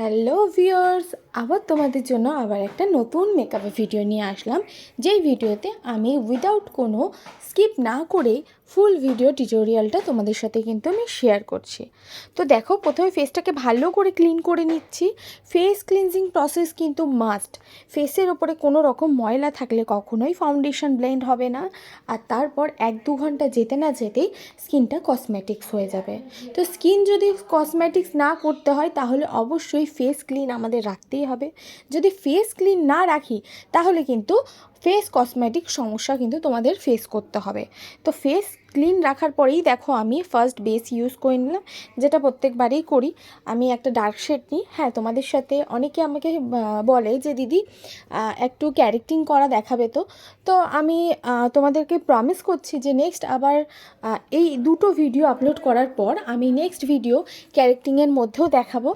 Hello viewers, আবার তোমাদের জন্য আবার একটা নতুন মেকআপের ভিডিও নিয়ে আসলাম। যেই ভিডিওতে আমি উইদাউট কোনো স্কিপ না করে ফুল ভিডিও টিউটোরিয়ালটা তোমাদের সাথে কিন্তু আমি শেয়ার করছি। তো দেখো, প্রথমে ফেসটাকে ভালো করে ক্লিন করে নিচ্ছি। ফেস ক্লিনজিং প্রসেস কিন্তু মাস্ট ফেসের ওপরে কোনো রকম ময়লা থাকলে কখনোই ফাউন্ডেশন ব্লেন্ড হবে না। আর তারপর এক দু ঘণ্টা যেতে না যেতেই স্কিনটা কসমেটিক্স হয়ে যাবে। তো স্কিন যদি কসমেটিক্স না করতে হয়, তাহলে অবশ্যই ফেস ক্লিন আমাদের রাখতেই হবে। যদি ফেস ক্লিন না রাখি তাহলে কিন্তু ফেস কসমেটিক সমস্যা কিন্তু তোমাদের ফেস করতে হবে। তো ফেস ক্লিন রাখার পরেই দেখো আমি ফার্স্ট বেস ইউজ করে নিলাম, যেটা প্রত্যেকবারেই করি। আমি একটা ডার্ক শেড নিই। হ্যাঁ তোমাদের সাথে অনেকে আমাকে বলে যে, দিদি একটু ক্যারেক্টিং করা দেখাবে তো। তো আমি তোমাদেরকে প্রমিস করছি যে নেক্সট আবার এই দুটো ভিডিও আপলোড করার পর আমি নেক্সট ভিডিও ক্যারেক্টিংয়ের মধ্যেও দেখাবো।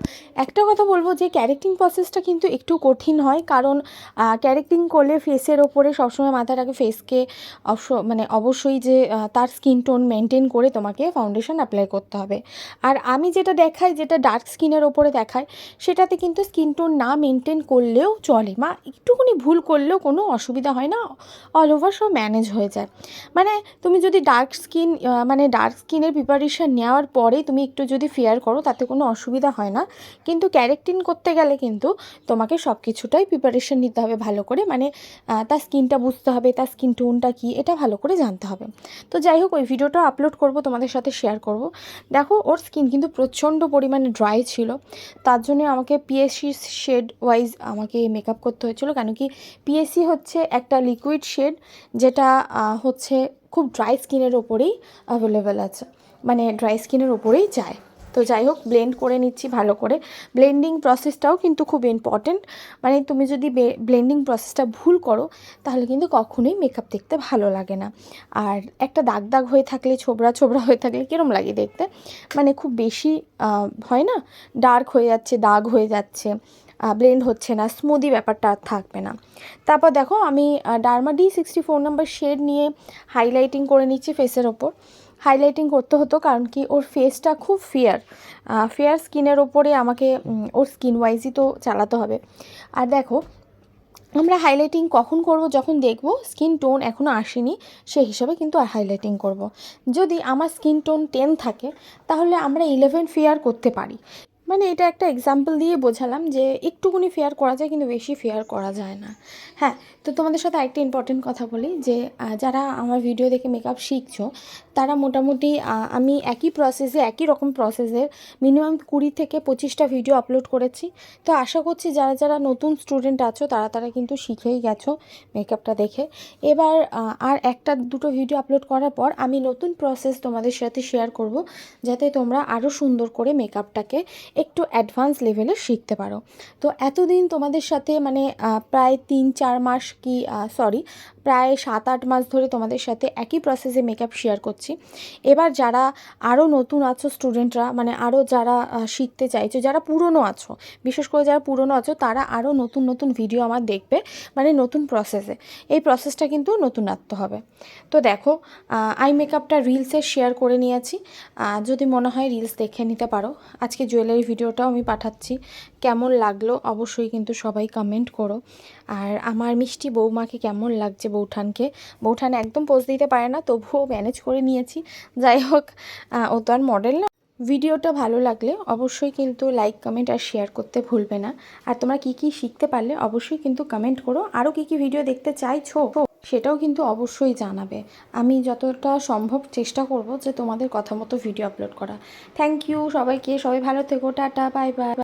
একটা কথা বলব যে ক্যারেক্টিং প্রসেসটা কিন্তু একটু কঠিন হয়। কারণ ক্যারেক্টিং করলে ফেসের ওপরে সবসময় মাথায় রাখে ফেসকে অবশ্য- মানে অবশ্যই যে তার স্কিন টোন মেনটেন করে তোমাকে ফাউন্ডেশন অ্যাপ্লাই করতে হবে। আর আমি যেটা দেখাই, যেটা ডার্ক স্কিনের ওপরে দেখাই, সেটাতে কিন্তু স্কিন টোন না মেনটেন করলেও চলে। মা, একটুখানি ভুল করলেও কোনো অসুবিধা হয় না অল ওভার সব ম্যানেজ হয়ে যায়। মানে তুমি যদি ডার্ক স্কিন মানে ডার্ক স্কিনের প্রিপারেশান নেওয়ার পরে তুমি একটু যদি ফেয়ার করো, তাতে কোনো অসুবিধা হয় না। কিন্তু ক্যারেক্টিন করতে গেলে কিন্তু তোমাকে সব কিছুটাই প্রিপারেশান নিতে হবে ভালো করে। মানে তার স্কিনটা বুঝতে হবে, তার স্কিন টোনটা কী, এটা ভালো করে জানতে হবে। তো যাই হোক, ওই ভিডিওটা আপলোড করব, তোমাদের সাথে শেয়ার করব। দেখো, ওর স্কিন কিন্তু প্রচণ্ড পরিমাণে ড্রাই ছিল। তার জন্য আমাকে পিএসসি শেড ওয়াইজ আমাকে মেকআপ করতে হয়েছিল কেন কি পিএসসি হচ্ছে একটা লিকুইড শেড যেটা হচ্ছে খুব ড্রাই স্কিনের ওপরেই অ্যাভেলেবেল আছে। মানে ড্রাই স্কিনের ওপরেই যায়। তো যাই হোক ব্লেন্ড করে নিচ্ছি ভালো করে। ব্লেন্ডিং প্রসেসটাও কিন্তু খুব ইম্পর্টেন্ট মানে তুমি যদি ব্লেন্ডিং প্রসেসটা ভুল করো, তাহলে কিন্তু কখনোই মেকআপ দেখতে ভালো লাগে না। আর একটা দাগ দাগ হয়ে থাকলে, ছোবড়া ছোবড়া হয়ে থাকলে কীরম লাগে দেখতে? মানে খুব বেশি হয় না? ডার্ক হয়ে যাচ্ছে, দাগ হয়ে যাচ্ছে ব্লেন্ড হচ্ছে না স্মুদি ব্যাপারটা আর থাকবে না। তারপর দেখো, আমি derma D sixty four number shade নিয়ে হাইলাইটিং করে নিচ্ছি ফেসের ওপর। হাইলাইটিং করতে হতো, কারণ কি ওর ফেসটা খুব ফেয়ার ফেয়ার স্কিনের ওপরে আমাকে ওর স্কিন ওয়াইজই তো চালাতে হবে। আর দেখো, আমরা হাইলাইটিং কখন করব, যখন দেখব স্কিন টোন এখনও আসেনি, সে হিসাবে কিন্তু হাইলাইটিং করব। যদি আমার স্কিন টোন টেন থাকে, তাহলে আমরা ইলেভেন ফেয়ার করতে পারি। মানে এটা একটা এক্সাম্পল দিয়ে বোঝালাম যে একটুকুনি ফেয়ার করা যায় কিন্তু বেশি ফেয়ার করা যায় না। হ্যাঁ তো তোমাদের সাথে একটা ইম্পর্টেন্ট কথা বলি যে যারা আমার ভিডিও দেখে মেকআপ শিখছো, তারা মোটামুটি আমি একই প্রসেসে একই রকম প্রসেসের মিনিমাম কুড়ি থেকে পঁচিশটা ভিডিও আপলোড করেছি। তো আশা করছি যারা যারা নতুন স্টুডেন্ট আছো, তারা তারা কিন্তু শিখেই গেছো মেকআপটা দেখে। এবার আর একটা, দুটো ভিডিও আপলোড করার পর আমি নতুন প্রসেস তোমাদের সাথে শেয়ার করব, যাতে তোমরা আরও সুন্দর করে মেকআপটাকে একটু অ্যাডভান্স লেভেলে শিখতে পারো। তো এতদিন তোমাদের সাথে মানে প্রায় তিন চার মাস কি সরি প্রায় সাত আট মাস ধরে তোমাদের সাথে একই প্রসেসে মেকআপ শেয়ার করছি। এবার যারা আরও নতুন আছো স্টুডেন্টরা মানে আরও যারা শিখতে চাইছো, যারা পুরনো আছো, বিশেষ করে যারা পুরনো আছো, তারা আরও নতুন নতুন ভিডিও আমার দেখবে মানে নতুন প্রসেসে এই প্রসেসটা কিন্তু নতুনত্ব হবে। তো দেখো আই মেকআপটা রিলসে শেয়ার করে নিয়েছি। যদি মনে হয় রিলস দেখে নিতে পারো। আজকে জুয়েলারি ভিডিওটাও আমি পাঠাচ্ছি। কেমন লাগল অবশ্যই কিন্তু সবাই কমেন্ট করো। আর আমার মিষ্টি বৌমাকে কেমন লাগছে বৌঠানকে? বৌঠান একদম পোজ দিতে পারে না, তবুও ম্যানেজ করে নিয়েছি। যাই হোক ও তো আর মডেল না। ভিডিওটা ভালো লাগলে অবশ্যই কিন্তু লাইক কমেন্ট আর শেয়ার করতে ভুলবে না। আর তোমরা কি কি শিখতে পারলে অবশ্যই কিন্তু কমেন্ট করো। আরও কি কি ভিডিও দেখতে চাইছো? সেটাও কিন্তু অবশ্যই জানাবে। আমি যতটা সম্ভব চেষ্টা করব যে তোমাদের কথা মতো ভিডিও আপলোড করা। থ্যাংক ইউ সবাইকে, সবাই ভালো থেকো, টাটা বাই বাই